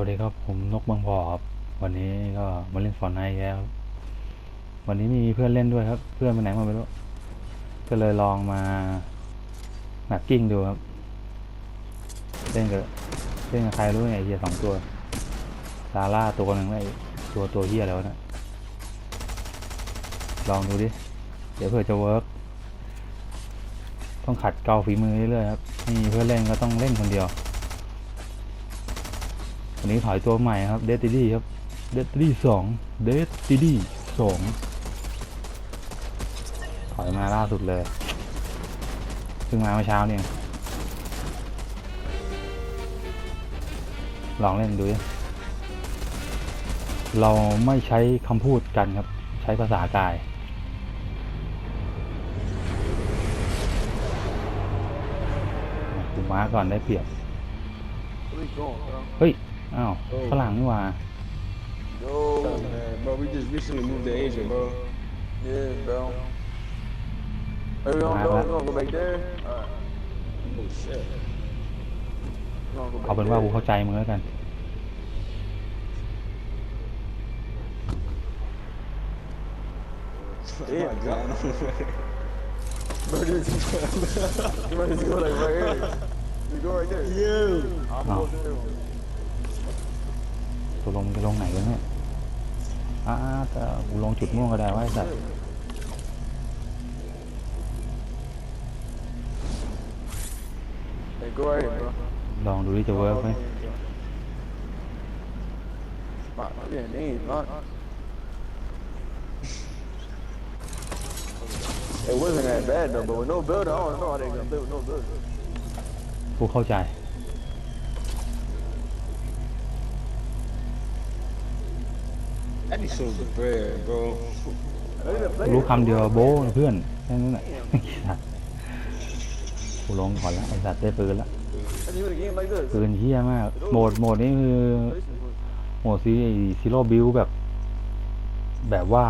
วัสดีครับ ผมนกบางพอครับวันนี้ก็มาเล่นฟอนไนแล้ววันนี้มีเพื่อนเล่นด้วยครับ เพื่อนไปไหนมาไม่รู้ก็เลยลองมาแมปกิ้งดูครับเล่นกับเล่นกับใครรู้ไงเฮียสองตัวซาร่าตัวหนึ่งแล้วไอ้ตัวตัวเฮียแล้วนะลองดูดิ เดี๋ยวเผื่อจะเวิร์กต้องขัดเกาฝีมือเรื่อยๆครับไม่มีเพื่อนเล่นก็ต้องเล่นคนเดียว วันนี้ถอยตัวใหม่ครับเดตติดี้ครับเดตติดี้สองเดตติดี้สองถอยมาล่าสุดเลยเพิ่งมาเมื่อเช้าเนี่ยลองเล่นดู เราไม่ใช้คำพูดกันครับ ใช้ภาษากาย กูม้าก่อนได้เปรียบ เฮ้ย อ้าวฝรั่งนี่หว่า Yo, Man, bro, we just recently moved to Asia, bro. yeah, bro. Hey, we gonna, go, we gonna go back there? Alright, Oh shit. we gonna go เอา back เป็นว่ากู there. เข้าใจมึงแล้วกัน Yeah, Oh my God. Bro, just, you might just go like right here. You go right there. yeah. I'm No. going there. ตัวลงจะลงไหนกันเนี่ยอ่าแต่กูลงจุดม่วงก็ได้ว่าไอ้สัตว์ Hey, go right here, bro. ลองดูดิจะเวิร์กไหม Fuck, yeah, they ain't not. It wasn't that bad though, but with no builder, I don't know how they gonna build with no builder. กูเข้าใจ That be so bread, bro. Look at the กูรู้ player. คำเดียวโบ้นะเพื่อนแค่นั้นแหละไอ้สัตว์กูลงก่อนละไอ้สัตว์ได้ปืนละ And you in a game like this. ปืนเฮี้ยมาก โหมดโหมดนี้คือ โหมดซีซีโร่บิวแบบ แบบว่า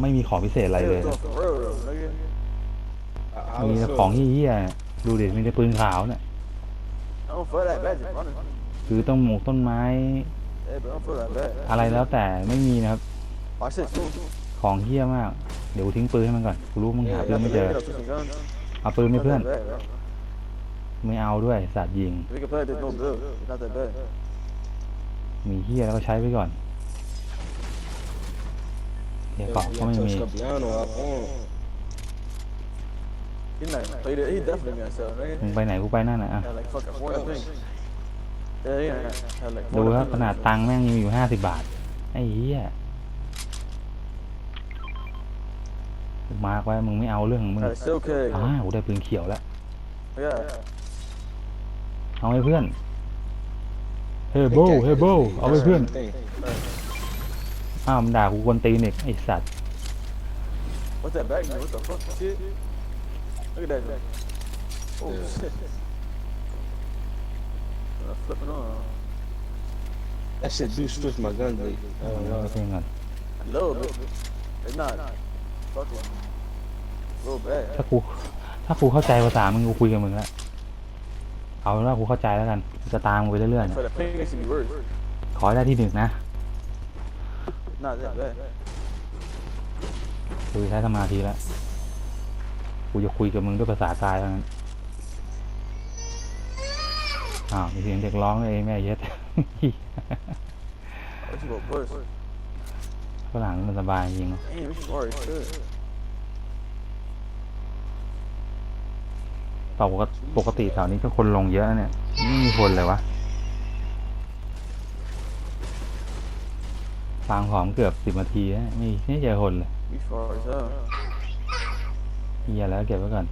ไม่มีของพิเศษอะไรเลย Yeah, for real though, nigga. I, I มี was แต่ so, ของเฮี้ยๆดูดิมีแต่ปืนขาวเนี่ย I don't feel that bad just running. คือต้องหมกต้นไม้ Yeah, but I don't feel that bad. อะไรแล้วแต่ไม่มีนะครับ Watch this too. ของเฮี้ยมาก เดี๋ยวกูทิ้งปืนให้มันก่อนกูรู้มึงหาปืนไม่เจอ Get up to some guns. เอาปืนไม่ Not เพื่อน that bad, bro. ไม่เอาด้วยสัตว์ยิง We can play this no build. It's not that bad. มีเฮี้ยแล้วก็ใช้ไปก่อนเดี๋ยว yeah, เกาะก็ไม่ touch มี Capiano up on. He not play that. He definitely gonna sell, nigga. มึงไปไหนกูไปนั่นน่ะอะ Had like fucking four things. Yeah, yeah. Had like ดู four ครับ things. ขนาดตังค์แม่งมีอยู่ห้าสิบบาท ไอ้เหี้ยกูมาร์กไว้มึงไม่เอาเรื่องของมึง Had a silk head. อ้าวกูได้ปืนเขียวแล้ว Yeah. เอาให้เพื่อน เฮ้ยโบเฮ้ยโบเอาให้เพื่อน Thing. อ้าวมันด่ากูกวนตีนอีกไอ้สัตว์ What's that back? man? What the fuck? Shit. Look at that. Jack. Oh Yeah. shit. Uh, flipping on. That shit do switch my gun blade. I เอา don't know. ให้เพื่อนก่อน A little bit. It's not fucking. A little bad. ถ้ากูถ้ากูเข้าใจภาษามึงกูคุยกับมึงแล้วเอาเป็นว่ากูเข้าใจแล้วกันกูจะตามมึงไปเรื่อยๆเนี่ย For the pink, it should be worse. ขอให้ได้ที่หนึ่งนะ Not that bad. กูจะใช้สมาธิแล้วกูจะคุยกับมึงด้วยภาษากายเท่านั้น อ้าวมีเสียงเด็กร้องเลยแม่เย็ด We should go push. ฝรั่งนี่มันสบายจริงเนอะ Damn, we should already should. ปกติปกติแถวนี้ก็คนลงเยอะนะเนี่ยไม่มีคนเลยวะฟางหอมเกือบสิบนาทีแล้วไม่ไม่เจอคนเลย We far as hell. เฮียแล้วเก็บไว้ก่อน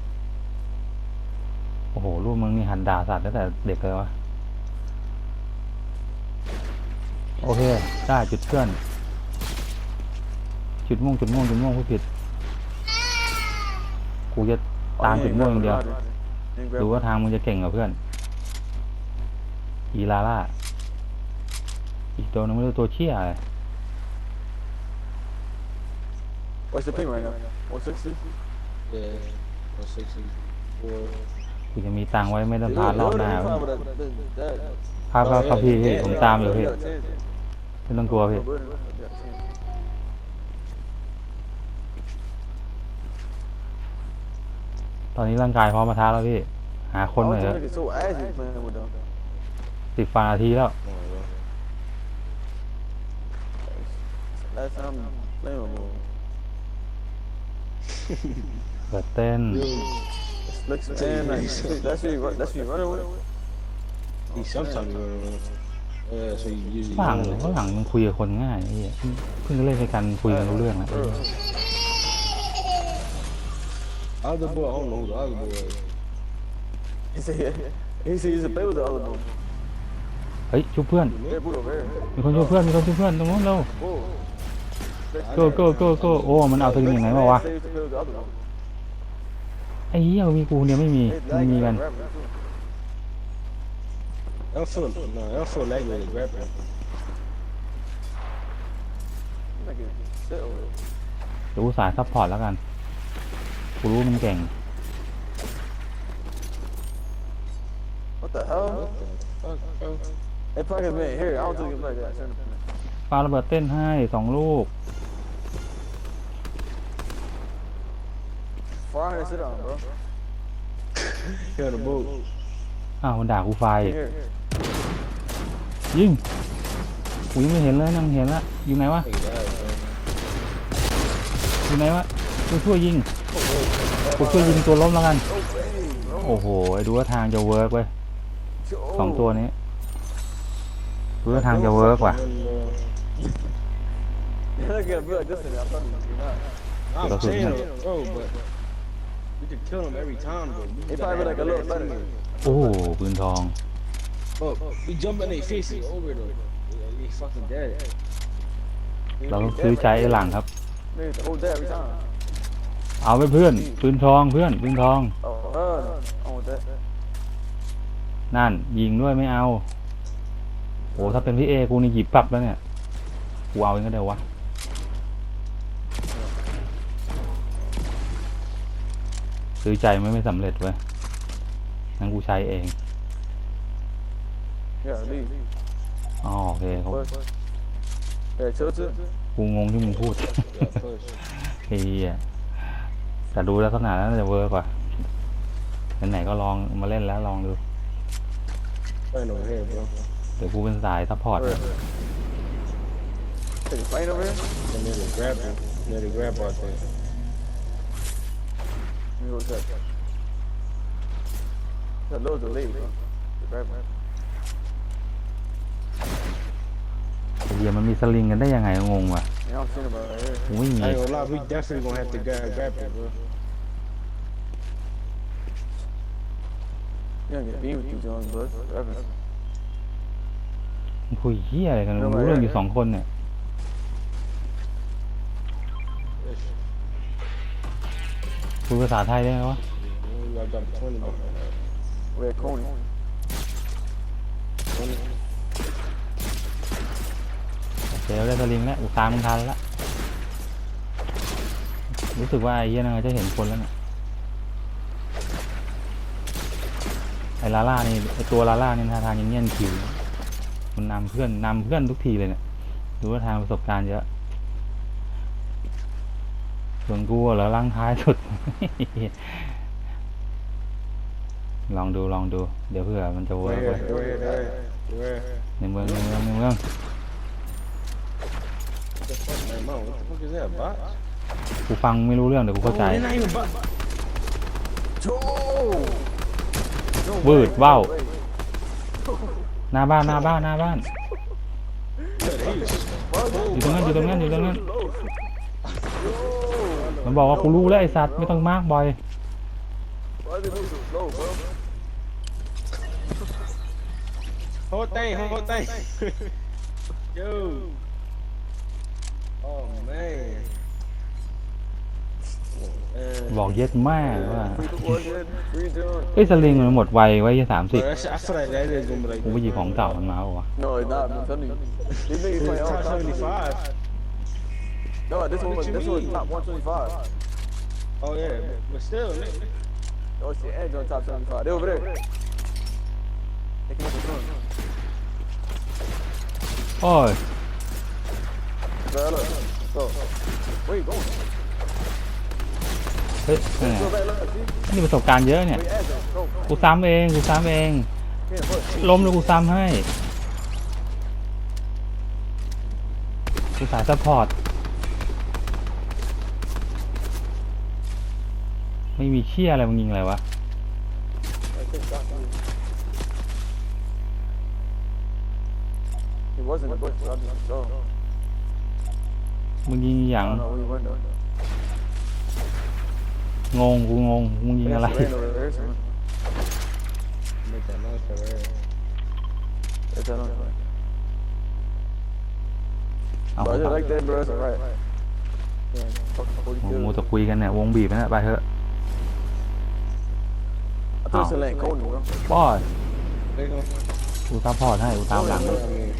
โอ้โหรูปมึงนี่หันด่าสัตว์ตั้งแต่เด็กเลยวะโอเค ได้จุดเคลื่อน จุดม่วงจุดม่วงจุดม่วงผู้ผิด กูจะ Oh, ตาม you จุด ain't ม่วง grab อย่างเดียว the ladder. You ain't grab ดูว่าทางมึงจะเก่งกว่าเพื่อน อีลาล่า อีกตัวนึงไม่รู้ตัวเชี่ยอะไร What's the ping right now? 160? Yeah. 164. กูจะมีตังค์ไว้ไม่ต้องพาดรอบหน้า That- วะ that- that- ครับครับครับพี่พี่ผมตามอยู่พี่ไม่ต้องกลัวพี่ตอนนี้ร่างกายพร้อมมาท้าแล้วพี่ หาคนหน่อยเถอะ I was so ashy playing with them. สิบฟานาทีแล้ว Last time playing with them. เปิดเต้น Looks man, like, that's who you run- that's who you running with. He sometimes you run around. Yeah, so you usually ฝรั่งฝรั่งมันคุยกับคนง่ายไอ้เหี้ยเพิ่งเล่นในกันคุยกันรู้เรื่องนะ Other boy, I don't know who the other boy is. He said he said he used to play with the other boy. เฮ้ยชุบเพื่อน Hey, boy, over here. มีคนชุบเพื่อนมีคนชุบเพื่อนตรงนู้นเร็ว Whoa. โก้โก้โก้โก้โอ้มันเอาตัวนี้ยังไงมาวะ Say he used to play with the other one. ไอ้เหี้ยมีกูคนเดียวไม่มี Hey, มัน like, มีกัน rapper, too. I don't feel no, I don't feel like with grappling. Nigga, shit over there. เดี๋ยวกูสายซัพพอร์ตแล้วกัน กูรู้มึงเก่ง What the hell? Fuck, bro. Hey, Pocket Man, here, I don't think it's like that. Turn the- ปาระเบิดเต้นให้สองลูก Fire and sit down, bro. Here on the boat. อ้าวมันด่ากูไฟ Here. ยิงกูยังไม่เห็นเลยนั่งเห็นละอยู่ไหนวะ Hey, that, bro. อยู่ไหนวะกูช่วยยิงกูช่วยยิงตัวล้มแล้วกัน โอ้โหไอ้ดูว่าทางจะเวิร์กเว้ยสองตัวนี้ดูว่าทางจะเวิร์กว่ะ Look at me like this, nigga. I'm telling you, you're not. I'm That's saying, what- though, bro, but we could kill him every time, bro. We He just probably gotta like a have little that better. team. โอ้โหปืนทอง But we jump in their faces over though. They, they fucking dead. เราต้องซื้อใจไอ้หลังครับ Nigga, hold that every time. เอาไปเพื่อนปืนทองเพื่อนปืนทอง Oh, hell no. I want that. นั่น ยิงด้วยไม่เอาโอ้ถ้าเป็นพี่เอกูนี่หยิบปรับแล้วเนี่ยกูเอาเองก็ได้วะ ซื้อใจไม่ไม่สำเร็จเว้ยงั้นกูใช้เอง Yeah, leave. อ๋อโอเคเขา Push. Yeah, chill, chill. กูงงที่มึงพูด Yeah, push. เฮียแต่ดูลักษณะแล้วน่าจะเวิร์กว่ะไหนๆก็ลองมาเล่นแล้วลองดู Right over here, bro. เดี๋ยวกูเป็นสายซัพพอร์ต Where? Take a plane over here? And then they grab him. Then they grab our thing. Let me go check. That loads of leave, bro. The grab man. เฮียมันมีสลิงกันได้ยังไงงงว่ะ Yeah, I'm seeing about right here. กูไม่มี I ain't gonna lie, we definitely gonna have to grab, grab him, bro. You don't get beat with you, Jones, bud. Grabbing. มึงคุยเฮียอะไรกันมึงรู้เรื่องอยู่สองคนเนี่ย คุยภาษาไทยได้ไหมวะ I got 20, bro. Red Coney. 20. เดี๋ยวได้สลิงแล้วตามมึงทันละรู้สึกว่าไอ้เฮียน่าจะเห็นคนแล้วเนี่ยไอ้ลาล่านี่ไอ้ตัวลาล่านี่ท่าทางยังเงียนคิวมันนำเพื่อนนำเพื่อนทุกทีเลยเนี่ยดูว่าทางประสบการณ์เยอะ ส่วนกูเหรอล่างท้ายสุด ลองดูลองดู เดี๋ยวเผื่อมันจะเวิร์ Right ก here, เว้ย right here, right here. Right here. ในเมืองในเมืองในเมือง What the fuck, man? Mom, what the fuck is that, bot? กูฟังไม่รู้เรื่องเดี๋ยวกูเข้าใจ Oh, they're not even bot. Joe! No Word, way, wow. no way. หน้าบ้านหน้าบ้านหน้าบ้าน Yeah, they was- อยู่ตรงนั้นอยู่ตรงนั้นอยู่ตรงนั้น มันบอกว่ากูรู้แล้วไอ้สัตว์ไม่ต้องมากบ่อย Why they move so slow, bro? Whole thing, whole thing. Yo. Oh man. Man. บอกเย็ดแม่ว่า Free the boy, good. Free John. เอ้ยสลิงมันหมดไวไว้ยี่สามสิบ Bro, that shit, I feel like that is gonna be like. กูไปหยิบของเก่ามันมาปะวะ No, it's not. I'm telling you. These niggas It's play all top the time. 75. No, this one was What you this one was mean? top 125. Oh yeah, but still, nigga. Oh shit, Edge on top 75. They over there. They came up with one. โอ้ย Bro, look. Go. Where you going? เฮ้ยนี่ไง Go back, look. See? นี่ประสบการณ์เยอะเนี่ย Where you at, though? Go. กูซ้ำเอง กูซ้ำเอง Can't push. ล้มแล้วกูซ้ำให้ กูสายซัพพอร์ต ไม่มีเชี่ยอะไรมึงยิงอะไรวะมึงยิงอย่างงงกูงงมึงยิงอะไรเอาไปมูจะคุยกันเนี่ยวงบีบนะไปเถอะ I thought it said like Conan, bro. ป้อย They gonna. กูซัพพอร์ตให้กูตามหลัง I mean,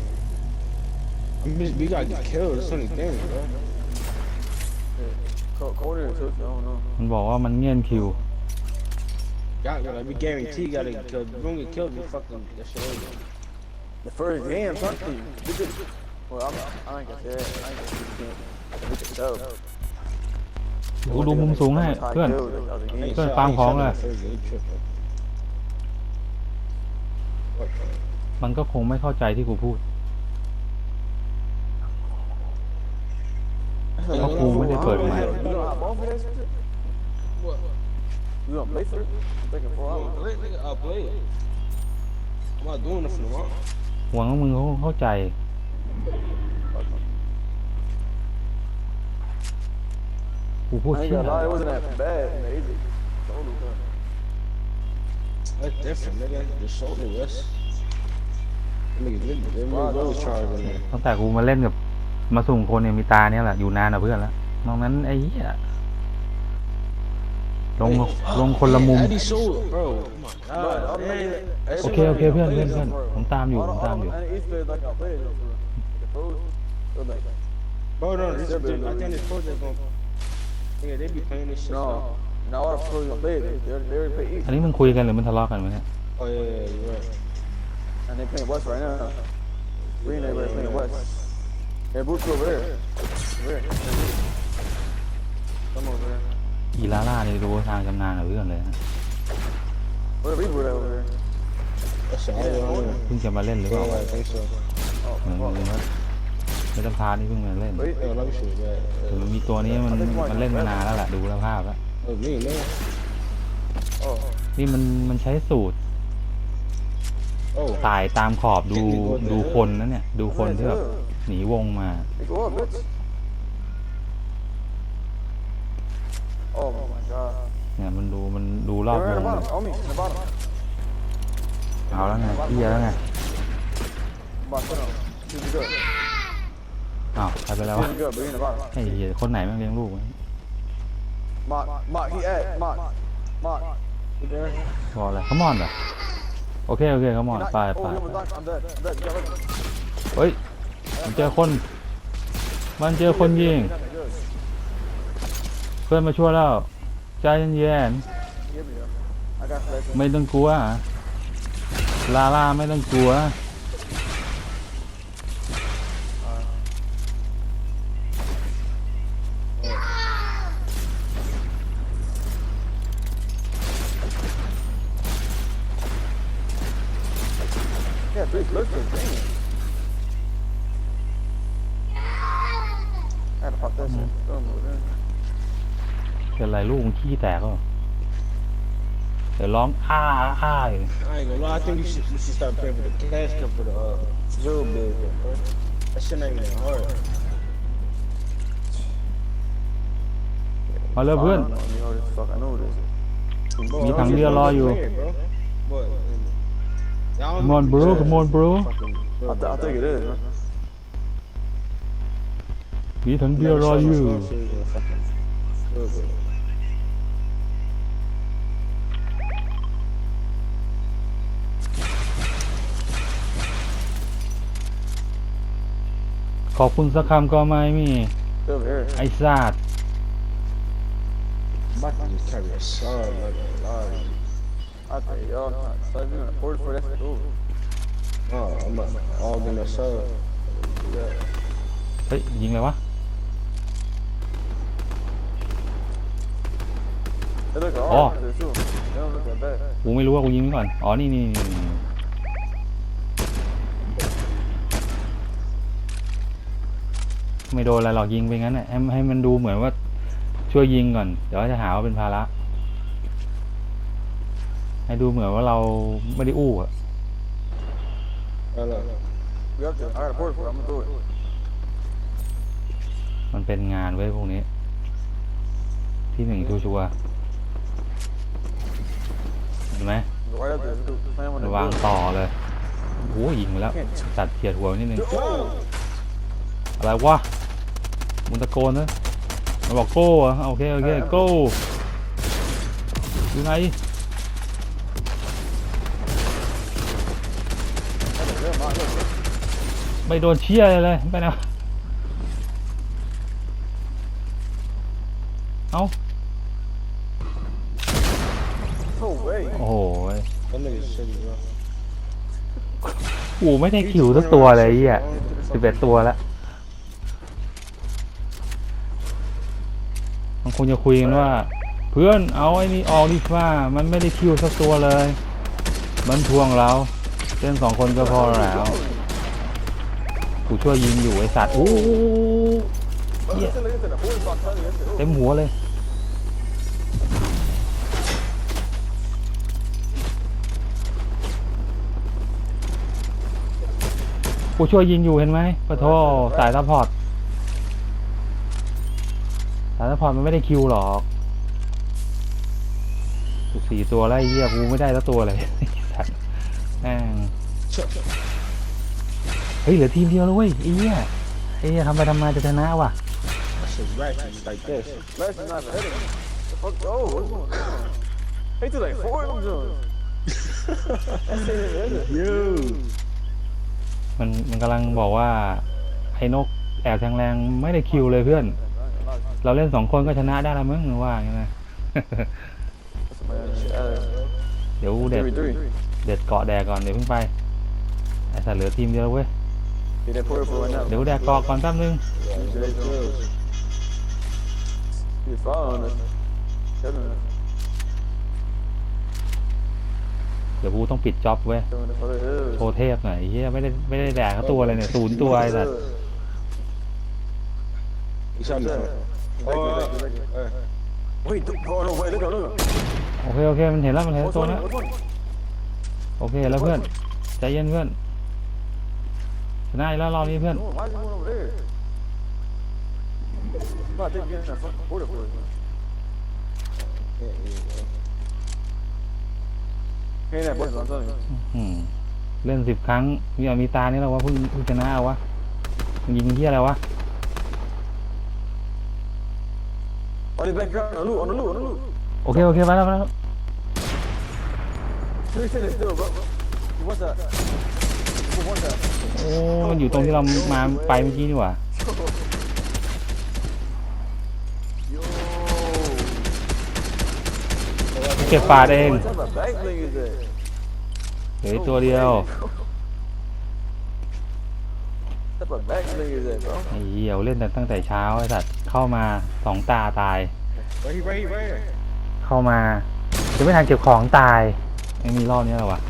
I mean, we gotta get killed. It's only damage, bro. Co- Conan or Tootsie, I don't know. มันบอกว่ามันเงียนคิว Got like we guarantee gotta get killed. If we don't get killed, we fucking that shit over. The first game, something. We could, well, I'm, I ain't gonna say that. I ain't gonna say that. We could tell. กูดูมุมสูงให้เพื่อน I ain't Good, shot- I farm ain't hóng shot rồi. that first game, tripping. What the- มันก็คงไม่เข้าใจที่กูพูดเพราะกูไม่ได้เปิดไมค์ You gonna hop on for that shit? What? You gonna play for it? I'm thinking four Oh, hours. play, nigga, I'll play it. I'm not doing it for the wrong. หวังว่ามึงเขาเข้าใจ กูพูด I ain't เชี่ย gonna lie, it wasn't that bad. in the Asia. Totally done. That's different, nigga. The shoulder rest. Nigga, they, they made those charge in there. ตั้งแต่กูมาเล่นกับมาสุ่มคนเนี่ยมีตาเนี่ยแหละอยู่นานกว่าเพื่อนแล้วนอกนั้นไอ้เหี้ยลงลงคนละมุม Eddie shoulder, bro. Oh my But god. I'm man. making- โอเคโอเคเพื่อนเพื่อนเพื่อนผมตามอยู่ All ผ the- มตาม all อยู่ the- and East Bay, like I played it, bro. The pros, they're like, Bro, no, this, They're this, I better think this project gonna. Yeah, they be playing this shit. no. Now all the pros gonna play it. They, they already play East. อันนี้มึงคุยกันหรือมันทะเลาะกันวะเนี่ย Oh yeah, yeah, you're right. And they playing West right now. We ain't everybody playing West. Hey, Boots over there. Over there. Come over there. อีลาล่านี่รู้ทางชำนาญกับเพื่อนเลยนะ Where the people over there? That's all I want. เพิ่งจะมาเล่นหรือเปล่า Yeah, I think so. เหมือนมึงว่าไม่ต้องพานี่เพิ่งมาเล่น Wait, Yeah, let me shoot that. แต่มันมีตัวนี้มันมันเล่นมานานแล้วแหละดูแล้วภาพแล้ว Oh, me, man. oh. นี่มันมันใช้สูตร Oh, ตายตามขอบดูดูคนนะเนี่ย ดูคนที่แบบหนีวงมา Hey, go up, bitch. Oh my god. เนี่ยมันดูมันดูรอบ They're ว in the งเลย bottom. On me, in the bottom. เอาแล้วไงเฮียแล้วไง Come on, put on. She's good. อ้าวใครไปแล้ววะ She's good, but he in the bottom. ไอ้เหี้ยคนไหนแม่งเลี้ยงลูกวะ Mock, Mock, he at, Mock, Mock. You there? บอกอะไรขมอนเหรอโอเคโอเคขมอน Knock- ไป oh, ไป he almost knocked. I'm dead. I'm dead. You got lucky. เฮ้ย มันเจอคน มันเจอคนยิง Nothing good. เพื่อนมาช่วยแล้ว ใจเย็น Give me though. I got flash. ๆไม่ต้องกลัว ลาล่าไม่ต้องกลัว เป็นไรลูกมึงขี้แตกก็เดี๋ยวร้องอ้าอ้าอยู่ I ain't gonna lie. I think we should, we should start paying for the cash cup for the uh, zero bid, bro. That shit ain't even hard. มาเร็วเพื่อน I don't know, you know this fuck. I know this. Bro, Me I thằng don't kia just lo wanna you. play it, bro. What? Y'all Come on, bro. Come on, bro. Fucking- I, th- I think it is, man. มีถังเบียร์รออยู่ ขอบคุณสักคำก็ไม่มี Over here. ไอ้ซาด about to just carry a sub, like a lot. I think y'all not saving an order for that school. No, I'm not all gonna sub. Yeah. เฮ้ยยิงเลยวะ They look Oh. alright there too. They don't look that bad. กูไม่รู้ว่ากูยิงไว้ก่อน อ๋อ นี่นี่นี่นี่ ไม่โดนอะไรหรอกยิงไปงั้นน่ะให้ให้มันดูเหมือนว่าช่วยยิงก่อน เดี๋ยวจะหาว่าเป็นภาระ ให้ดูเหมือนว่าเราไม่ได้อู้อะ No, no, no. We have to. I got a order for it. I'm gonna do it. มันเป็นงานไว้ยพวกนี้ ที่หนึ่งชัวร์ๆเห็นไหม Go right up there. Let's do it. Plan when they ระวาง do it. ต่อเลยโอ้ยยิงไปแล้วตัดเฉียดหัวนิดนึง อะไรวะ มุนตะโกนนะมันบอกโก้อะโอเคโอเคโก้อยู่ไหน Never mind. Look, look. ไม่โดนเชี่ยเลยเลยไปนะเอ้า No way. โอ้โห That nigga's shitty, bro. กูไม่ได้คิวสักตัวเลยไอ้เหี้ยสิบเอ็ดตัวแล้ว คงจะคุยกันว่า เพื่อนเอาไอ้นี่ออกดีฟ้ามันไม่ได้คิวสักตัวเลย มันทวงเราเล่นสองคนก็พอแล้วกูช่วยยิงอยู่ไอสัตว์โอ้เต็มหัวเลยกูช่วยยิงอยู่เห็นไหมปะโทสายซัพพอร์ตายซัพอร์ตมันไม่ได้คิวหรอกสี่ตัวแล้วไอ้เหี้ยกูไม่ได้สักตัวเลยสัตว์แม่งเฮ้ยเหลือทีมเดียวแล้วเว้ยไอ้เหี้ยไอ้เหี้ยทำไปทำมาจะชนะว่ะ is ratchet like this. Last is not ahead of me. The fuck? Oh, what's going on? They threw like four of them มันมันกำลังบอกว่าไอ้นกแอบแทงแรงไม่ได้คิวเลยเพื่อน เราเล่นสองคนก็ชนะได้แล้วมั้งว่าอย่างนั้นนะเดี๋ยวเด็ด Three, three. เด็ดเกาะแดกก่อนเดี๋ยวเพิ่งไปไอ้สัตว์เหลือทีมเดียวเว้ย Get that porter for right now. เดี๋ยวแดกเกาะก่อนแป๊บนึง Yeah, good kills. You're following us. Telling us. เดี๋ยวกูต้องปิดจ็อบเว้ย Telling us what it is. โชว์เทพหน่อยไอ้เฮียไม่ได้ไม่ได้แดกเขาตัวเลยเนี่ยศูนย์ตัวไอ้สัตว์ เฮ้ยโอเคโอเคมันเห็นแล้วมันเห็นตัวนะโอเคแล้วเพื่อนใจเย็นเพื่อนชนะแล้วรอบนี้เพื่อนเล่นสิบครั้งมีอามีตานี่เราว่าเพิ่งชนะเอาวะยิงที่อะไรวะ On the background, on the loot, on the loot, on the loot. โอเคโอเคไปแล้วไปแล้ว Three seconds still, bro. You want that? You want that? โอ้มันอยู่ตรงที่เรามาไปเมื่อกี้นี่หว่า Yo. เก็บปาดเอง What type of back bling is that? เหลืออีกตัวเดียว What type of back bling is that, bro? ไอ้เหี้ยวเล่นแต่ตั้งแต่เช้าไอ้สัตว์เข้ามาสองตาตาย Right here, right here, right here. เข้ามาจะไม่ทันเก็บของตายไม่มีรอบนี้หรอวะ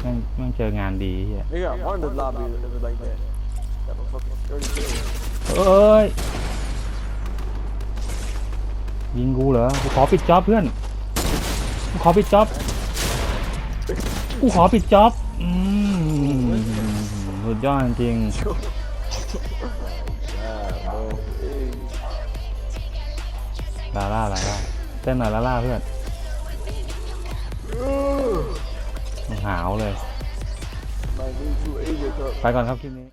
แม่งแม่งเจองานดีเหี้ย They got one of the lobby that was like that. Type of fucking 30 kills. เอ้ย ยิงกูเหรอ กูขอปิดจ็อบเพื่อน กูขอปิดจ็อบ กูขอปิดจ็อบ อืมสุดยอดจริง ลาล่าลาล่าเต้นหน่อยลาล่าเพื่อนหาวเลย ไปก่อนครับคลิปนี้